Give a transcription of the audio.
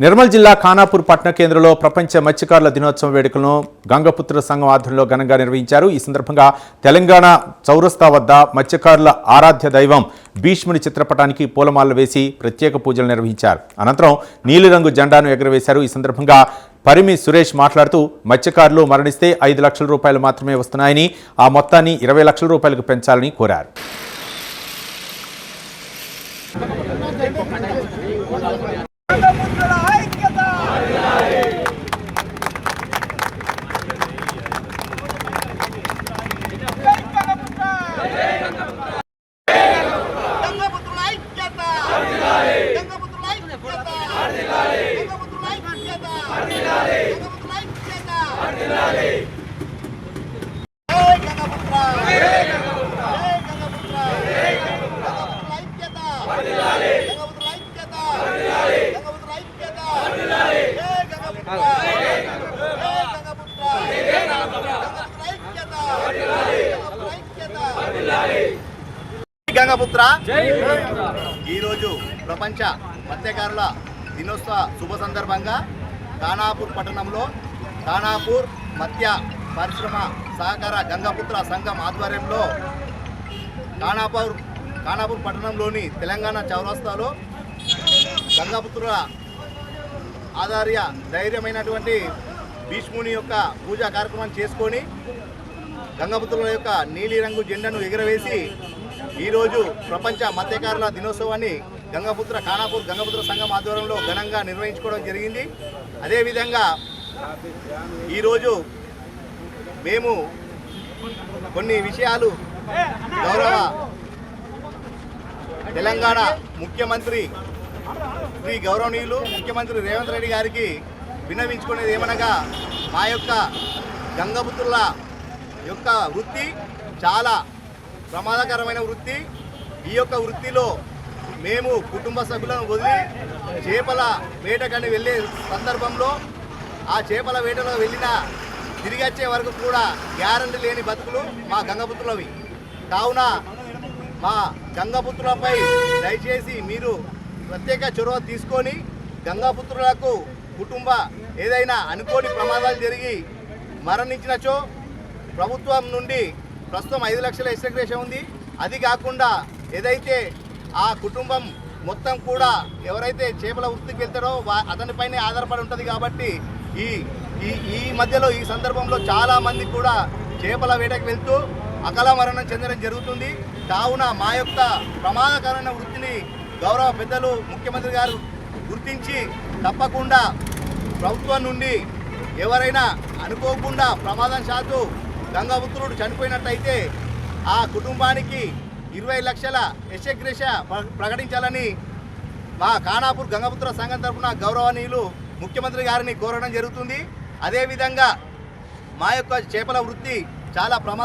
నిర్మల్ జిల్లా ఖానాపూర్ పట్టణ కేంద్రంలో ప్రపంచ మత్స్యకారుల దినోత్సవ వేడుకలను గంగపుత్ర సంఘం ఆధ్వర్యంలో ఘనంగా నిర్వహించారు. ఈ సందర్భంగా తెలంగాణ చౌరస్తా వద్ద మత్స్యకారుల ఆరాధ్య దైవం భీష్ముని చిత్రపటానికి పూలమాలలు వేసి ప్రత్యేక పూజలు నిర్వహించారు. అనంతరం నీలిరంగు జెండాను ఎగరవేశారు. ఈ సందర్భంగా పరిమి సురేష్ మాట్లాడుతూ మత్స్యకారులు మరణిస్తే ఐదు లక్షల రూపాయలు మాత్రమే వస్తున్నాయని ఆ మొత్తాన్ని ఇరవై లక్షల రూపాయలకు పెంచాలని కోరారు గంగపుత్రుల ఐక్యత జై గంగపుత్ర గంగపుత్రుల ఐక్యత గంగపుత్రుల ఐక్యత గంగపుత్రుల ఐక్యత గంగపుత్రుల ఐక్యత జై గంగపుత్ర జై గంగపుత్ర జై గంగపుత్ర గంగపుత్రుల ఐక్యత గంగపుత్రుల ఐక్యత గంగపుత్రుల ఐక్యత జై గంగపుత్ర జై గంగపుత్ర జై గంగపుత్ర గంగపుత్రుల ఐక్యత గంగపుత్రుల ఐక్యత గంగపుత్ర. ఈరోజు ప్రపంచ మత్స్యకారుల దినోత్సవ శుభ సందర్భంగా ఖానాపూర్ పట్టణంలో ఖానాపూర్ మత్య పరిశ్రమ సహకార గంగాపుత్ర సంఘం ఆధ్వర్యంలో ఖానాపూర్ ఖానాపూర్ పట్టణంలోని తెలంగాణ చౌరస్తాలో గంగాపుత్రుల ఆధార్య ధైర్యమైనటువంటి భీష్ముని యొక్క పూజా కార్యక్రమం చేసుకొని గంగపుత్రుల యొక్క నీలిరంగు జెండాను ఎగురవేసి ఈరోజు ప్రపంచ మత్స్యకారుల దినోత్సవాన్ని గంగపుత్ర ఖానాపూర్ గంగపుత్ర సంఘం ఆధ్వర్యంలో ఘనంగా నిర్వహించుకోవడం జరిగింది. అదేవిధంగా ఈరోజు మేము కొన్ని విషయాలు గౌరవ తెలంగాణ ముఖ్యమంత్రి శ్రీ గౌరవనీయులు ముఖ్యమంత్రి రేవంత్ రెడ్డి గారికి విన్నవించుకునేది ఏమనగా మా యొక్క గంగపుత్రుల యొక్క వృత్తి చాలా ప్రమాదకరమైన వృత్తి. ఈ యొక్క వృత్తిలో మేము కుటుంబ సభ్యులను వదిలి చేపల వేటకని వెళ్ళే సందర్భంలో ఆ చేపల వేటలో వెళ్ళిన తిరిగి వచ్చే వరకు కూడా గ్యారంటీ లేని బతుకులు మా గంగపుత్రులవి. కావున మా గంగపుత్రులపై దయచేసి మీరు ప్రత్యేక చొరవ తీసుకొని గంగాపుత్రులకు కుటుంబ ఏదైనా అనుకోని ప్రమాదాలు జరిగి మరణించినచో ప్రభుత్వం నుండి ప్రస్తుతం ఐదు లక్షల ఎస్ట్రగ్రేషన్ ఉంది. అది కాకుండా ఏదైతే ఆ కుటుంబం మొత్తం కూడా ఎవరైతే చేపల వృత్తికి వెళ్తారో వా అతనిపైనే ఆధారపడి ఉంటుంది కాబట్టి ఈ ఈ ఈ మధ్యలో ఈ సందర్భంలో చాలా మంది కూడా చేపల వేటకు వెళ్తూ అకాల మరణం చెందడం జరుగుతుంది. కావున మా యొక్క ప్రమాదకరమైన వృత్తిని గౌరవ పెద్దలు ముఖ్యమంత్రి గారు గుర్తించి తప్పకుండా ప్రభుత్వం నుండి ఎవరైనా అనుకోకుండా ప్రమాదం శాతు గంగాపుత్రుడు చనిపోయినట్టయితే ఆ కుటుంబానికి ఇరవై లక్షల యశగ్రేష ప్రకటించాలని మా ఖానాపూర్ గంగపుత్ర సంఘం తరఫున గౌరవనీయులు ముఖ్యమంత్రి గారిని కోరడం జరుగుతుంది. అదేవిధంగా మా యొక్క చేపల వృత్తి చాలా ప్రమా